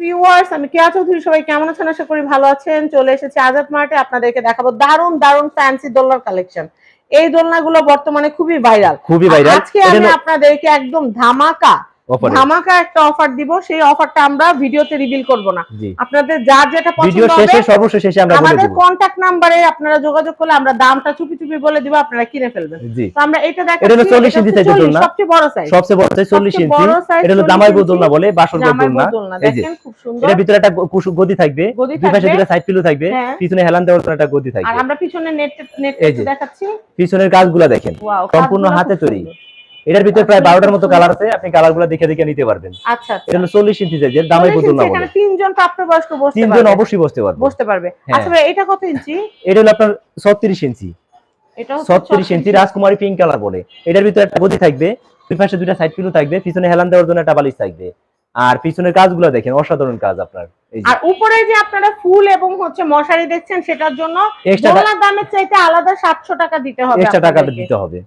Viewers আমি কেয়া চৌধুরী সবাই কেমন আছেন? আশা করি ভালো আছেন। চলে এসেছি আজাদ মার্টে আপনাদেরকে দেখাবো দারুণ দারুণ ফ্যান্সি দোলনার কালেকশন এই দোলনাগুলো বর্তমানে খুবই ভাইরাল খুবই ভাইরাল আজকে আমি আপনাদেরকে একদম ধামাকা ধামাকা একটা অফার দিব সেই অফারটা আমরা ভিডিওতে রিভিল করব না। আপনাদের যার যেটা পছন্দ হবে শেষে সর্বশেষ শেষে আমরা বলে আমাদের কন্টাক্ট নাম্বারে আপনারা যোগাযোগ করলে আমরা দামটা চুপি চুপি বলে দিব আপনারা কিনে ফেলবেন। তো আমরা এটা এটা হলো 40 ইঞ্চি সাইজের দোলনা। সবচেয়ে বড় সাইজ সবচেয়ে বড় সাইজ 40 ইঞ্চি। এটা হলো 40 জামাই ইঞ্চি। দোলনা বলে জামাই দোলনা দেখেন খুব সুন্দর। এটার ভিতরে একটা গদি থাকবে। দুই পাশে। দুটো সাইড পিলো থাকবে। হ্যাঁ। পিছনে হেলান দেওয়ার জন্য একটা গদি আর থাকবে। আমরা পিছনে নেট নেট। দেখাচ্ছি। পিছনের কাজগুলো দেখেন। সম্পূর্ণ হাতে তৈরি। এটার ভিতরে প্রায় বারোটার মতো কালার আছে আপনি কালারগুলো দেখে দেখে নিতে পারবেন। আচ্ছা আচ্ছা। এটা হলো চল্লিশ ইঞ্চি সাইজের দামাই 40 দোলনা ইঞ্চি, বলে তিনজন প্রাপ্তবয়স্ক বসতে তিনজন অবশ্যই বসতে পারবে। বসতে পারবে। হ্যাঁ। আচ্ছা এটা কত ইঞ্চি এটা হলো আপনার ছত্রিশ ইঞ্চি ছত্রিশ ইঞ্চি রাজকুমারী পিঙ্ক কালার বলে। এটার ভিতরে একটা গদি থাকবে দুই পাশে দুইটা সাইড পিলো থাকবে পিছনে হেলান দেওয়ার জন্য একটা বালিশ থাকবে। আর পিছনের কাজগুলো দেখেন অসাধারণ কাজ আপনার। আর উপরে যে আপনারা ফুল এবং হচ্ছে মশারি দেখছেন সেটার জন্য দামের চাইতে আলাদা সাতশো টাকা দিতে হবে এক্সট্রা টাকা দিতে হবে।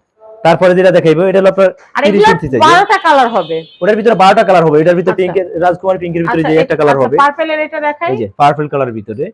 তারপরে যেটা দেখাইবো এটা হলো আপনার আর 30 এগুলো ইঞ্চি size-এর। বারোটা কালার হবে। ওটার ভিতরে বারোটা কালার হবে এটার ভিতরে আচ্ছা। পিঙ্কের রাজকুমার পিঙ্কের ভিতরে আচ্ছা যে একটা কালার হবে। পার্পেলের এটা দেখাই। এই যে পার্পল কালারের ভিতরে।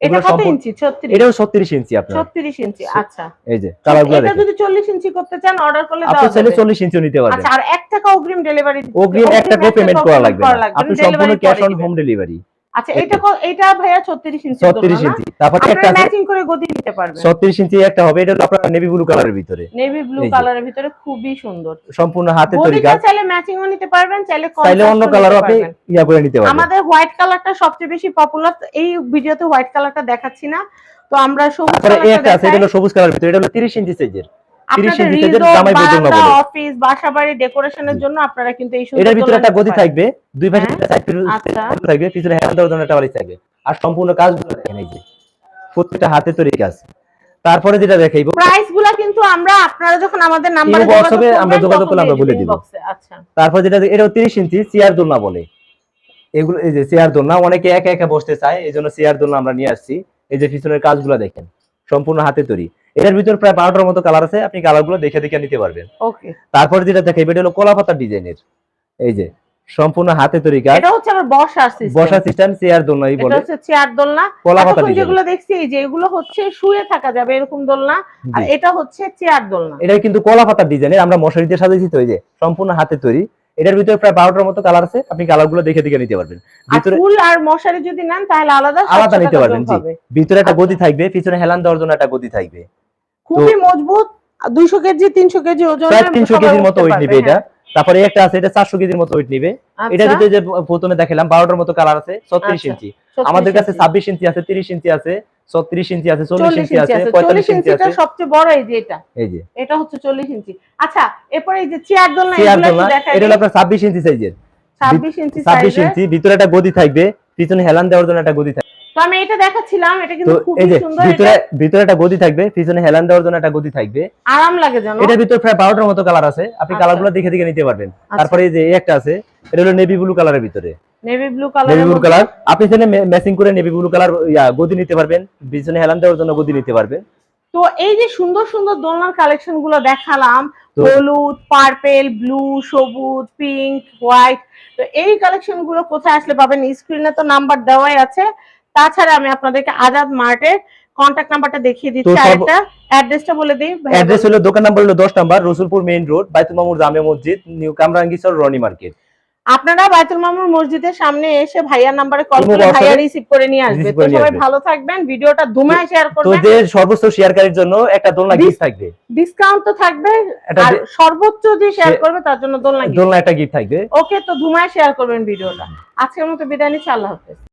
এটা কত ইঞ্চি? 36 এটাও ছত্রিশ ইঞ্চি আপনার। 36 ইঞ্চি আচ্ছা। এই যে কালারগুলো এটা যদি 40 ইঞ্চি করতে চান অর্ডার করলে আপনি দেওয়া চাইলে যাবে চল্লিশ ইঞ্চিও নিতে পারবেন। আচ্ছা আর 1 টাকা অগ্রিম ডেলিভারি অগ্রিম এক টাকাও পেমেন্ট করা লাগবে। আপনি সম্পূর্ণ ক্যাশ অন হোম ডেলিভারি আচ্ছা এটা এটা ভাইয়া 36 ইঞ্চি ছত্রিশ ইঞ্চি। তারপর একটা ম্যাচিং করে গদি দিতে পারবেন। ছত্রিশ ইঞ্চি একটা হবে এটা আপনার নেভি ব্লু কালারের ভিতরে। নেভি ব্লু কালারের ভিতরে খুবই সুন্দর। সম্পূর্ণ হাতে তৈরি গদিটা কাজ চাইলে ম্যাচিংও নিতে পারবেন চাইলে চাইলে অন্য ও কালারও আপনি ইয়া করে নিতে পারবেন। আমাদের হোয়াইট কালারটা সবচেয়ে বেশি পপুলার এই ভিডিওতে হোয়াইট কালারটা দেখাচ্ছি না। তো আমরা সবুজ কালারটা আছে এটা হলো সবুজ কালারের ভিতরে এটা হলো 30 ইঞ্চি সাইজের 30 আপনাদের ইঞ্চি সাইজের রিসোর্ট জামাই বোতল না বারান্দা বলে অফিস বাসাবাড়ি ডেকোরেশনের জন্য আপনারা কিন্তু এই সুন্দর এটার ভিতরে একটা গদি থাকবে দুই পাশে হ্যাঁ। সাইড আচ্ছা। থাকবে পিছনে হ্যান্ড দেওয়ার একটা বালিশ থাকবে। আর সম্পূর্ণ কাজগুলো দেখেন এই যে প্রত্যেকটা হাতে তৈরি কাজ। তারপরে যেটা দেখাইবো কিন্তু আমরা আপনারা যখন আমাদের নাম্বারে Inbox হবে, আমরা যোগাযোগ করলে আমরা বলে দিব। আচ্ছা। তারপর যেটা এটা 30 ইঞ্চি চেয়ার দোলনা বলে। এগুলো এই যে চেয়ার দোলনা অনেকে একা একা বসতে চায় এই জন্য চেয়ার দোলনা আমরা নিয়ে আসছি। এই যে পিছনের কাজগুলো দেখেন সম্পূর্ণ হাতে তৈরি। এটার ভিতর প্রায় বারোটার মতো কালার আছে আপনি কালারগুলো দেখে দেখে নিতে পারবেন। ওকে তারপর যেটা দেখাইবে এটা হলো কলা পাতার ডিজাইনের। এই যে সম্পূর্ণ হাতে তৈরি কাজ। এটা হচ্ছে আবার বসার সিস্টেম বসা সিস্টেম চেয়ার দোলনাই এটা বলে। হচ্ছে চেয়ার দোলনা। কলা পাতা ডিজাইন যেগুলো দেখছি এই যে এগুলো হচ্ছে শুয়ে থাকা যাবে এরকম দোলনা আর এটা হচ্ছে চেয়ার দোলনা। এটা কিন্তু কলা পাতার ডিজাইনের আমরা মশারিতে দিয়ে সাজিয়েছি তো এই যে সম্পূর্ণ হাতে তৈরি। এটার ভিতরে প্রায় বারোটার মতো কালার আছে আপনি কালারগুলো দেখে দেখে নিতে পারবেন। ভিতরে ফুল আর মশারি যদি নেন তাহলে আলাদা আলাদা নিতে পারবেন, জি। ভিতরে একটা। গদি থাকবে পিছনে হেলান দেওয়ার জন্য একটা গদি থাকবে। খুবই মজবুত দুইশো কেজি তিনশো কেজি ওজন প্রায় তিনশো কেজির মতো ওয়েট নিবে এটা। তারপরে একটা আছে এটা চারশো কেজির মতো ওয়েট নিবে। হ্যাঁ। এটার ভিতরে যে প্রথমে দেখালাম বারোটার মতো কালার আছে ছত্রিশ আচ্ছা, ইঞ্চি। আমাদের কাছে ছাব্বিশ ইঞ্চি আছে তিরিশ ইঞ্চি আছে ছত্রিশ ইঞ্চি আছে চল্লিশ চল্লিশ ইঞ্চি ইঞ্চি আছে আছে পঁয়তাল্লিশ চল্লিশ ইঞ্চি ইঞ্চিটা আছে। সবচেয়ে বড় এই যে এটা। এই যে। এটা হচ্ছে চল্লিশ ইঞ্চি। আচ্ছা এরপরে এই যে চেয়ার দোলনা এটা হলো আপনার ছাব্বিশ ইঞ্চি সাইজের ছাব্বিশ ইঞ্চি ছাব্বিশ সাইজের ইঞ্চি ভিতরে একটা গদি থাকবে পিছনে হেলান দেওয়ার জন্য একটা গদি থাকবে। তো আমি এটা দেখাচ্ছিলাম এটা কিন্তু এই খুবই যে সুন্দর ভিতরে ভিতরে একটা গদি থাকবে পিছনে হেলান দেওয়ার জন্য একটা গদি থাকবে। আরাম লাগে জানো এটার ভিতরে প্রায় বারোটার মতো কালার আছে। আপনি। কালারগুলো দেখে দেখে নিতে পারবেন। তারপরে এই যে একটা আছে এটা হলো নেভি ব্লু কালারের ভিতরে। Navy blue navy blue colour আপনি চাইলে ম্যাচিং করে নেভি ব্লু কালার গদি নিতে পারবেন। পিছনে হেলান দেওয়ার জন্য গদি নিতে পারবেন। তো এই যে সুন্দর সুন্দর দোলনার কালেকশনগুলো দেখালাম হলুদ পার্পেল ব্লু সবুজ পিঙ্ক হোয়াইট তো এই কালেকশনগুলো কোথায় আসলে পাবেন? স্ক্রিনে তো নাম্বার দেওয়াই আছে। তাছাড়া আমি আপনাদেরকে আজাদ মার্টের কন্ট্যাক্ট নাম্বারটা দেখিয়ে দিচ্ছি সর্ব- আর একটা অ্যাড্রেসটা বলে দিই অ্যাড্রেস হলো দোকান নাম্বার হলো দশ নাম্বার রসুলপুর মেইন রোড বাইতুল মামুর জামে মসজিদ নিউ কামরাঙ্গিচর রনি মার্কেট। আপনারা বাইতুল মামুর মসজিদের সামনে এসে ভাইয়ার নাম্বারে কল কোনো ভাইয়া রিসিভ করে নিয়ে আসবে। তো সবাই ভালো থাকবেন ভিডিওটা ধুমায় শেয়ার করবেন। তো যে সর্বোচ্চ শেয়ারকারীর জন্য একটা দোলনা গিফট থাকবে। ডিসকাউন্ট তো থাকবে আর সর্বোচ্চ যে শেয়ার করবে তার জন্য দোলনা দোলনা একটা গিফট থাকবে। ওকে তো ধুমায় শেয়ার করবেন ভিডিওটা। আজকের মতো বিদায় নিচ্ছি আল্লাহ হাফেজ।